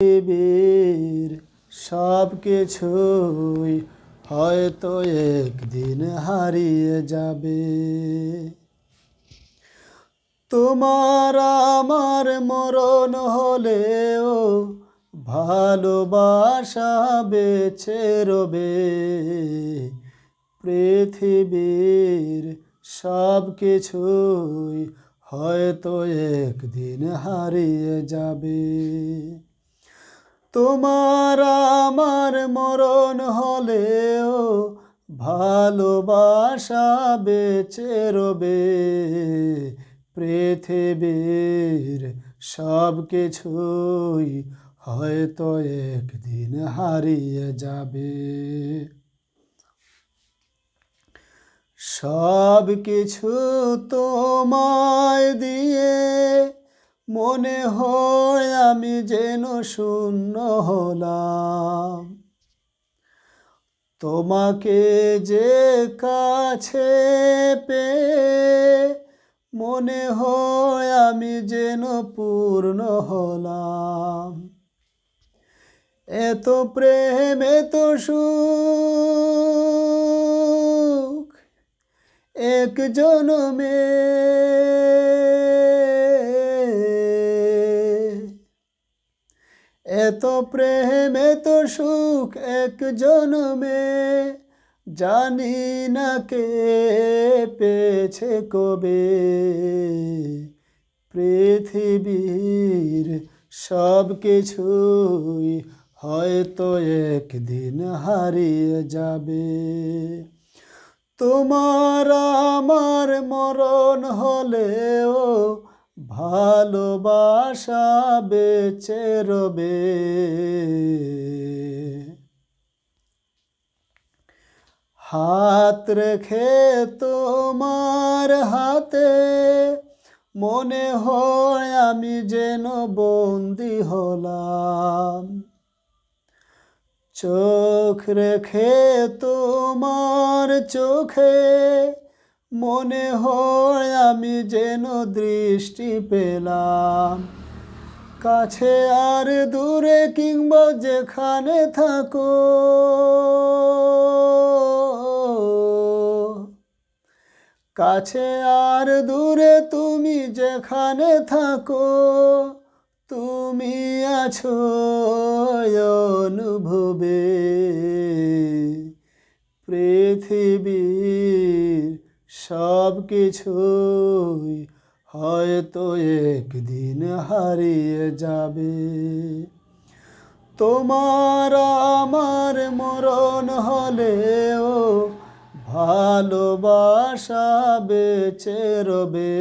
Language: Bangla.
পৃথিবীর সব কিছুই হয়তো একদিন হারিয়ে যাবে। তোমার আমার মরণ হলেও ভালোবাসা বেছে রবে। পৃথিবীর সব কিছুই হয়তো একদিন হারিয়ে যাবে। তোমার আমার মরণ হলেও ভালোবাসা বেঁচে রবে। পৃথিবীর সব কিছুই হয়তো একদিন হারিয়ে যাবে। সব কিছু তোমায় দিয়ে মনে হয় আমি যেন শূন্য হলাম। তোমাকে যে কাছে পেয়ে মনে হয় আমি যেন পূর্ণ হলাম। এত প্রেম এত সুখ এক জনমে এত প্রেম এত সুখ এক জনমে, জানি না কে পেয়েছে কবে। পৃথিবীর সব কিছুই হয়তো একদিন হারিয়ে যাবে। তোমার আমার মরণ হলেও ভালোবাসা বেঁচে রবে। হাত রেখে তোমার হাতে মনে হয় আমি যেন বন্দি হলাম। চোখ রেখে তোমার চোখে মনে হয় আমি যেন দৃষ্টি পেলাম। কাছে আর দূরে কিংবা যেখানে থাকো। কাছে আর দূরে তুমি যেখানে থাকো, তুমি আছো অনুভবে। পৃথিবীর সব কিছুই হয়তো একদিন হারিয়ে যাবে। তোমার আমার মরণ হলেও ভালোবাসা বেঁচে রবে।